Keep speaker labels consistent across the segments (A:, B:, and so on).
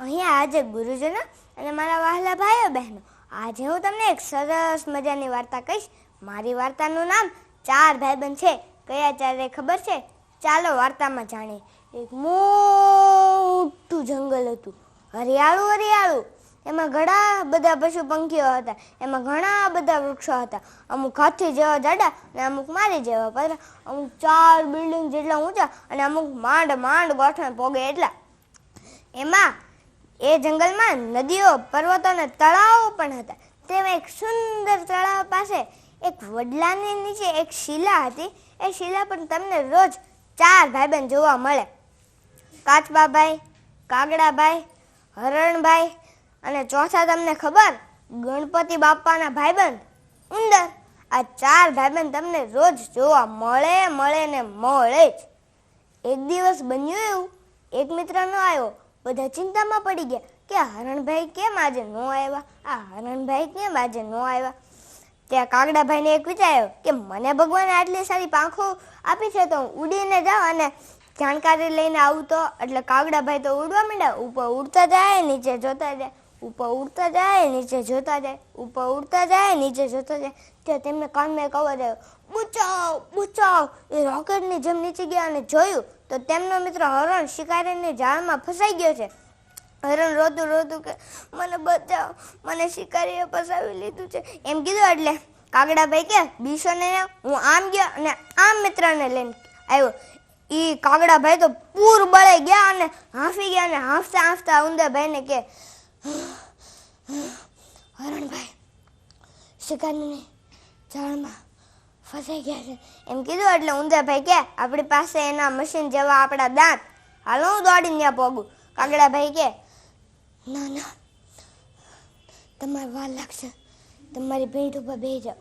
A: અહીંયા આજે ગુરુજનો અને મારા વહાલા ભાઈઓ બહેનો આજે હું તમને એક સરસ મજાની વાર્તા કહીશ. મારી વાર્તાનું નામ ચાર ભાઈબંધ છે. કયા ચારે ખબર છે? ચાલો વાર્તામાં જાણીએ. એક મોટું જંગલ હતું. હરિયાળું હરિયાળું. એમાં ઘણા બધા પશુ પંખીઓ હતા. એમાં ઘણા બધા વૃક્ષો હતા. અમુક હાથી જેવા જાડા અને અમુક મારી જેવા પાતળા અમુક ચાર બિલ્ડિંગ જેટલા ઊંચા અને અમુક માંડ માંડ ગોઠણ પોગે એટલા. એમાં એ જંગલમાં નદીઓ, પર્વતો અને તળાવો પણ હતા. તેમાં એક સુંદર તળાવ પાસે એક વડલાની નીચે એક શિલા હતી. એ શિલા પણ તમને રોજ ચાર ભાઈબંધ જોવા મળે. કાચબાભાઈ, કાગડાભાઈ, હરણભાઈ અને ચોથા તમને ખબર? ગણપતિ બાપાના ભાઈબંધ. ઉંદર. આ ચાર ભાઈબંધ તમને રોજ જોવા મળે મળે ને મળે જ. એક દિવસ બન્યું એવું. એક મિત્ર ન આવ્યો. બધા ચિંતામાં પડી ગયા કે હરણભાઈ કેમ આજે ન આવ્યા? આ હરણભાઈ કેમ આજે ન આવ્યા? ત્યાં કાગડાભાઈને એક વિચાર આવ્યો કે મને ભગવાને આટલી સારી પાંખો આપી છે તો હું ઉડીને જાઉં અને જાણકારી લઈને આવું તો? એટલે કાગડાભાઈ તો ઉડવા માંડ્યા. ઉપર ઉડતા જાય, નીચે જોતા જાય. ઉપર ઉડતા જાય, નીચે જોતા જાય. ઉપર ઉડતા જાય, નીચે જોતા જાય. ત્યાં તેમને કાનમાં એક અવાજ આવ્યો બચાવ બચાવ. એ રોકેટની જેમ નીચે ગયા અને જોયું તો તેમનો મિત્ર હરણ શિકારીની જાળમાં ફસાઈ ગયો છે. હરણ રોતું રોતું કે, મને બચાવ, મને શિકારીએ ફસાવી લીધું છે. એમ કીધું એટલે કાગડાભાઈ કે, બીશોને હું આમ ગયો અને આમ મિત્રને લઈને આવ્યો. એ કાગડાભાઈ તો પૂર બળે ગયા અને હાંફી ગયા અને હાંફતા હાંફતા ઉંદરભાઈને કે હરણભાઈ શિકારીની જાળમાં ફસાઈ ગયા છે એમ કીધું એટલે ઉંદરભાઈ કે આપણી પાસે એના મશીન જેવા આપણા દાંત હાલો હું દોડીને ત્યાં પોગું કાગડાભાઈ કે ના ના તમારે વાર લાગશે તમારી પીઠ ઉપર બેસી જાઓ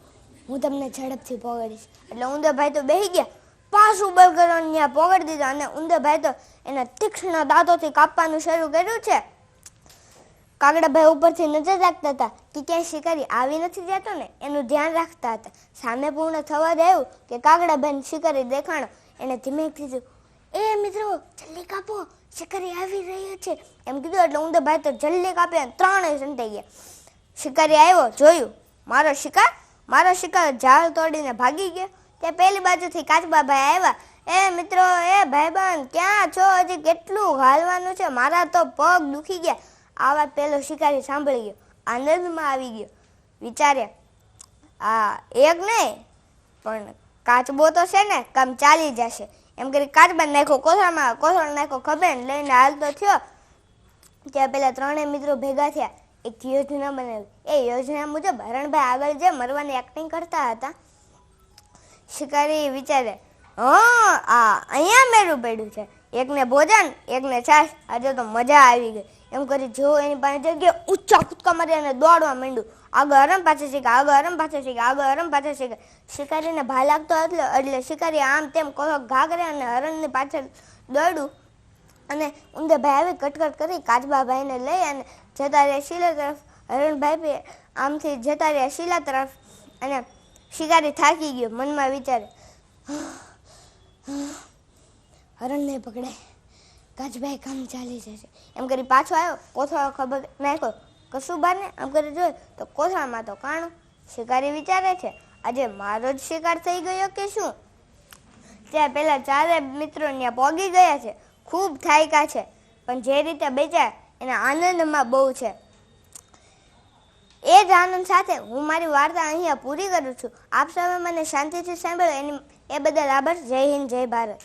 A: હું તમને ઝડપથી પોગાડીશ એટલે ઉંદરભાઈ તો બેસી ગયા પાછું બળગરન ત્યાં પોગડી દીધા અને ઉંદરભાઈ તો એના તીક્ષ્ણ દાંતોથી કાપવાનું શરૂ કર્યું છે. કાગડાભાઈ ઉપરથી નજર રાખતા હતા કે ક્યાંય શિકારી આવી નથી જતો ને, એનું ધ્યાન રાખતા હતા. સામે પૂર્ણ થવા દેવું કે કાગડાભાઈ શિકારી દેખાણો. એને ધીમે કીધું એ મિત્રો, જલ્દી કાપો, શિકારી આવી રહ્યો છે. એમ કીધું, એટલે ઊંધા તો જલ્દી કાપે ત્રણેય સંતાઈ ગયા. શિકારી આવ્યો, જોયું, મારો શિકાર મારો શિકાર. ઝાડ તોડીને ભાગી ગયો ત્યાં પેલી બાજુથી કાચબાભાઈ આવ્યા, એ મિત્રો, એ ભાઈબંધ, ક્યાં છો? હજી કેટલું હાલવાનું છે? મારા તો પગ દુખી ગયા. આ વાત પહેલો શિકારી સાંભળી ગયો. આનંદમાં આવી ગયો. વિચાર્યા આ એક નહીં, પણ કાચબો તો છે ને, કામ ચાલી જશે. એમ કરી કાચબા નાખ્યો, કોથળામાં, કોથળ નાખ્યો ખબર લઈને હાલતો થયો. ત્યાં પેલા ત્રણેય મિત્રો ભેગા થયા. એક યોજના બનાવી. એ યોજના મુજબ હરણભાઈ આગળ જે મરવાની એક્ટિંગ કરતા હતા. શિકારી વિચારે, હા, આ અહીંયા પડ્યું છે. એકને ભોજન, એકને છાશ. આજે તો મજા આવી ગઈ. એમ કરી જો એની પાસે જગ્યા, ઊંચા કૂદકા મારી અને દોડવા માંડ્યું. આગળ હરમ પાછળ શીખે, આગળ હરમ પાછળ શીખે, આગળ હરમ પાછળ શીખે. શિકારીને ભા લાગતો એટલે એટલે શિકારી આમ તેમ કોઈક ઘા કરે અને હરણની પાછળ દોડ્યું. અને ઉંદરભાઈ આવી કટકટ કરી કાચબાભાઈને લઈ અને જતા રહ્યા શીલા તરફ. હરણભાઈ આમથી જતા રહ્યા શીલા તરફ. અને શિકારી થાકી ગયો, મનમાં વિચારે. હરણને પકડે. કાચભાઈ કામ ચાલી જશે. એમ કરી પાછો આવ્યો. કોથળો ખબર નાખ્યો. કશું બાર ને આમ કરી જોયું. તો કોથળામાં તો કાણું. શિકારી વિચારે છે, આજે મારો જ શિકાર થઈ ગયો કે શું? ત્યાં પેલા ચારે મિત્રો ત્યાં પોગી ગયા છે. ખૂબ થાયકા છે. પણ જે રીતે બેચ્યા, એના આનંદમાં બહુ છે. એ જ આનંદ સાથે હું મારી વાર્તા અહીંયા પૂરી કરું છું. આપ સૌ મને શાંતિથી સાંભળ્યો એની એ બદલ આભાર. જય હિન્દ, જય ભારત.